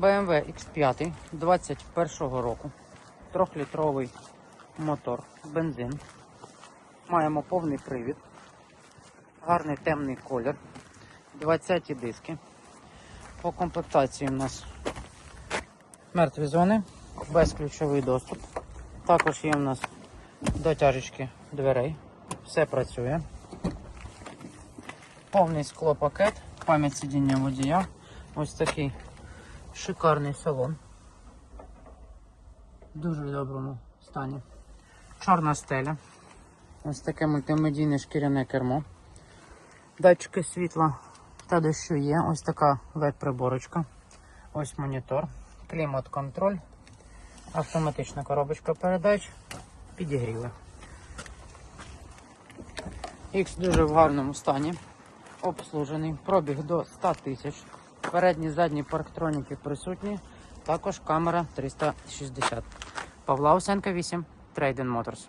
BMW X5 21 року. Трьохлітровий мотор, бензин. Маємо повний привід. Гарний темний колір. 20 диски. По комплектації у нас мертві зони, безключовий доступ. Також є у нас дотяжечки дверей. Все працює. Повний склопакет, пам'ять сидіння водія. Ось такий шикарний салон. Дуже В доброму стані. Чорна стеля. Ось таке мультимедійне шкіряне кермо. Датчики світла та дощу є. Ось така веб-приборочка. Ось монітор, клімат-контроль, автоматична коробочка передач, підігріви. X дуже в гарному стані. Обслужений. Пробіг до 100 тисяч. Передні задні парктроніки присутні. Також камера 360. Павла Усенка 8. Трейден Моторс.